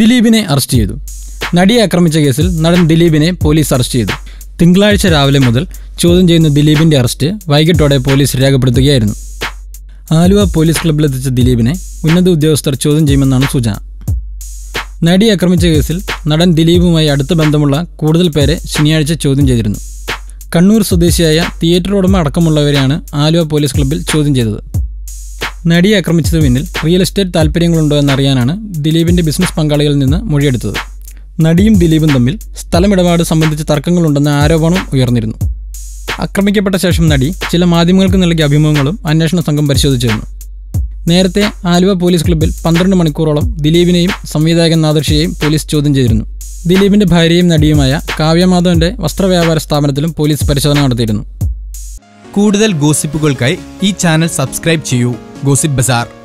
ദിലീപിനെ അറസ്റ്റ് ചെയ്തു. നടിയെ ആക്രമിച്ച കേസിൽ നടൻ ദിലീപിനെ പോലീസ് അറസ്റ്റ് ചെയ്തു. തിങ്കളാഴ്ച രാവിലെ മുതൽ ചോദ്യം ചെയ്യുന്ന ദിലീപിന്റെ അറസ്റ്റ് വൈകിട്ടോടെ പോലീസ് രേഖപ്പെടുത്തുകയായിരുന്നു. ആലുവ പോലീസ് ക്ലബ്ബിലെത്തിച്ച ദിലീപിനെ ഉന്നത ഉദ്യോഗസ്ഥർ ചോദ്യം ചെയ്യുമെന്നാണ് സൂചന. നടിയെ ആക്രമിച്ച കേസിൽ നടൻ ദിലീപുമായി അടുത്ത ബന്ധമുള്ള കൂടുതൽ പേരെ ശനിയാഴ്ച ചോദ്യം ചെയ്തിരുന്നു. കണ്ണൂർ സ്വദേശിയായ തിയേറ്റർ ഉടമ അടക്കമുള്ളവരെയാണ് ആലുവ പോലീസ് ക്ലബ്ബിൽ ചോദ്യം ചെയ്തത്. നടിയെ ആക്രമിച്ചത് പിന്നിൽ റിയൽ എസ്റ്റേറ്റ് താല്പര്യങ്ങളുണ്ടോ എന്നറിയാനാണ് ദിലീപിന്റെ ബിസിനസ് പങ്കാളികളിൽ നിന്ന് മൊഴിയെടുത്തത്. നടിയും ദിലീപും തമ്മിൽ സ്ഥലമിടപാട് സംബന്ധിച്ച് തർക്കങ്ങളുണ്ടെന്ന ആരോപണം ഉയർന്നിരുന്നു. ആക്രമിക്കപ്പെട്ട ശേഷം നടി ചില മാധ്യമങ്ങൾക്ക് നൽകിയ അഭിമുഖങ്ങളും അന്വേഷണ സംഘം പരിശോധിച്ചിരുന്നു. നേരത്തെ ആലുവ പോലീസ് ക്ലബ്ബിൽ പന്ത്രണ്ട് മണിക്കൂറോളം ദിലീപിനെയും സംവിധായകൻ നാദർഷിയെയും പോലീസ് ചോദ്യം ചെയ്തിരുന്നു. ദിലീപിന്റെ ഭാര്യയും നടിയുമായ കാവ്യമാധവന്റെ വസ്ത്രവ്യാപാര സ്ഥാപനത്തിലും പോലീസ് പരിശോധന നടത്തിയിരുന്നു. കൂടുതൽ ഗോസിപ്പുകൾക്കായി ഈ ചാനൽ സബ്സ്ക്രൈബ് ചെയ്യൂ. गोसिप बाज़ार